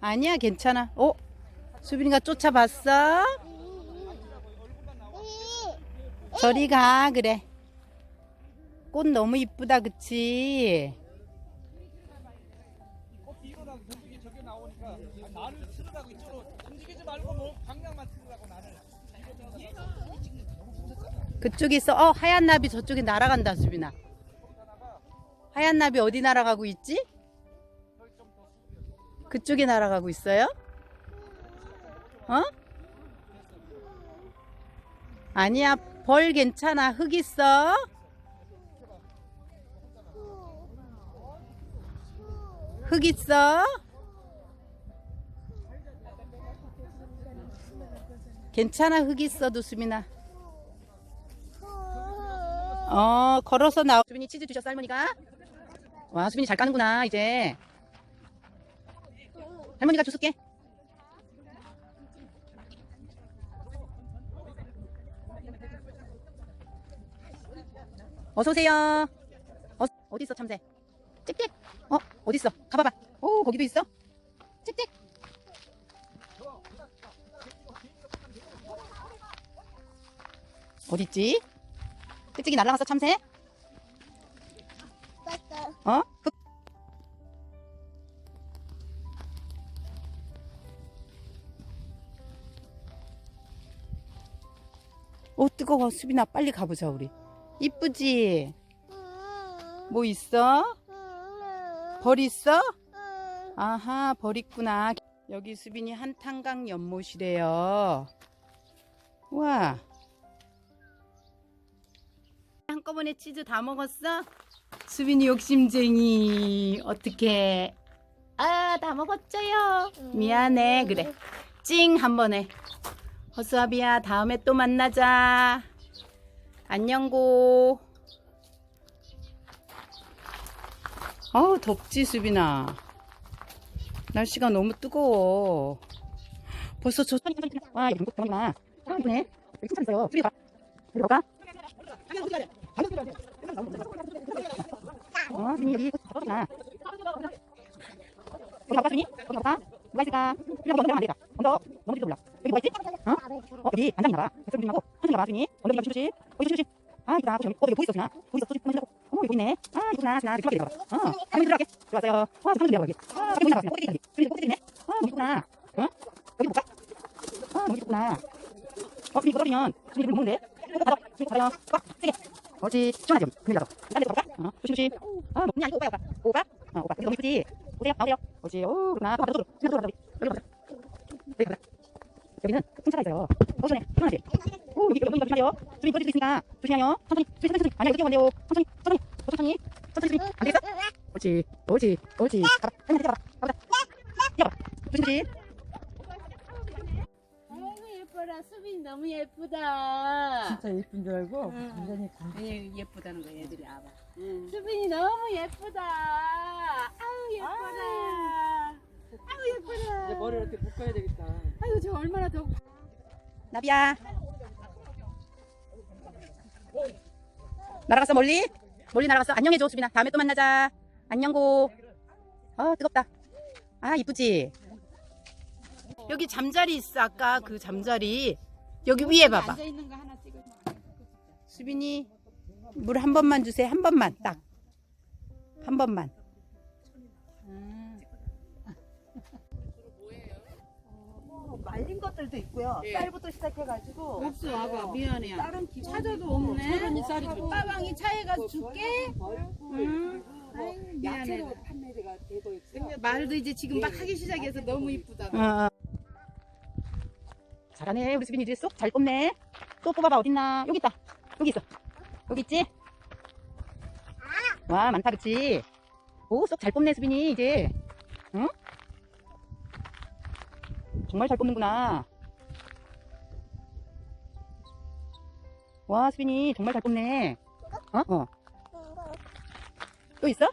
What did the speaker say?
아니야, 괜찮아. 어? 수빈이가 쫓아봤어? 저리 가, 그래. 꽃 너무 이쁘다, 그치? 그쪽에 있어. 어, 하얀 나비 저쪽에 날아간다, 수빈아. 하얀 나비 어디 날아가고 있지? 그쪽에 날아가고 있어요? 어? 아니야, 벌 괜찮아. 흙 있어. 흙 있어. 괜찮아, 흙 있어도 수빈아. 어, 걸어서 나오. 수빈이 치즈 주셨어, 할머니가? 와, 수빈이 잘 까는구나, 이제. 할머니가 주술게. 어서오세요. 어, 어디 있어, 참새? 찍찍. 어, 어디 있어? 가봐봐. 오, 거기도 있어. 찍찍. 어디 있지? 찍찍이 날라갔어, 참새? 오 뜨거워. 수빈아 빨리 가보자 우리. 이쁘지? 뭐 있어? 벌 있어? 아하 벌 있구나. 여기 수빈이 한탄강 연못이래요. 와. 한꺼번에 치즈 다 먹었어? 수빈이 욕심쟁이. 어떻게 아 다 먹었죠요. 미안해. 그래. 찡 한 번에 허수아비야 다음에 또 만나자. 안녕고. 어우 덥지 수빈아. 날씨가 너무 뜨거워. 벌써 저 와, 이거 대박이구나 아 이쁘네. 여기 있어요 가 여기 가볼까? 어, 수빈이 여기 가볼까? 누가 있을까? 수빈이 먼저 안 되겠다 먼저 뒤로 올라 여기 누가 있지? 어? 어 여기 앉아있나봐. 수빈이하고 천천히 가봐 수빈이? 엉덩이 좀 조심 어디 조심 아 이쁘다 어 여기 보이어 수빈아 보이어 수빈 보이려고. 어머 여기 보이네. 아 이쁘구나 수빈아 이렇게 들어가봐. 어. 할머니 들어갈게. 들어왔어요. 와 수빈 들어가 여기. 아 여기 보인다 수빈 꼬리끼리 수빈이 꼬리끼리네 아 너무 이쁘구나. 어? 여기 볼까? 아 너무 이쁘구나. 어 수빈이 이거 떨어지면 수빈이 물 먹는데? 받아 수빈이 받아요. 꽉 세게. 어지 시원하지 여기. 그늘라도 딴 데서 가볼까? 어 조심 조심. 아 뭐냐? 이거 오빠야 오빠 오빠 어 오빠 여기 너무 이쁘지? 오세요. 나오세요. 어지 오 그렇구나. 또 가자 또또 가자 여기 가자 여기 여기는 풍차가 있어요. 어 시원해 시원하지? 오 여기 여기 조심하세요? 수빈이 꺼질 수 있으니까 조심해요. 천천히 수빈 천천히 아니야 이거 뛰어간대요. 천천히 천천히 어 천천히 천천히 수빈 안 되겠어? 옳지 옳지 옳지. 가봐. 할머니 뛰어봐. 가보자. 뛰어봐. 조심 조심. 아이고 예뻐라. 수빈 너무 예쁘다. 진짜 예쁜 줄 알고 응. 완전히 아니 예쁘다는 거야 애들이. 알아 수빈이 너무 예쁘다 아유 예뻐라 아유 예뻐라 이제 머리를 이렇게 묶어야 되겠다. 아유 저 얼마나 더 나비야. 날아갔어 멀리? 멀리 날아갔어. 안녕해줘 수빈아. 다음에 또 만나자. 안녕고. 아 뜨겁다. 아 이쁘지? 여기 잠자리 있어 아까 그 잠자리. 여기 위에 봐봐. 앉아 있는 거 하나 찍어 수빈이 물 한 번만 주세요. 한 번만 딱. 한 번만 말린 것들도 있고요. 쌀부터 시작해가지고. 없어 와봐. 미안해 다른 기본 찾아도 없네. 철원이 쌀이 좀 빠방이 차에 가서 줄게. 응? 아이고 미안해. 야채로 판매가 되고 말도 이제 지금 막 하기 시작해서 너무 이쁘다. 어, 어. 잘하네. 우리 수빈이 이제 쏙 잘 뽑네. 또 뽑아봐. 어딨나? 여기 있다. 여기 있어. 여기 있지? 와 많다. 그치? 오 쏙 잘 뽑네 수빈이 이제. 응? 정말 잘 뽑는구나 와 수빈이 정말 잘 뽑네 어? 어. 또 있어?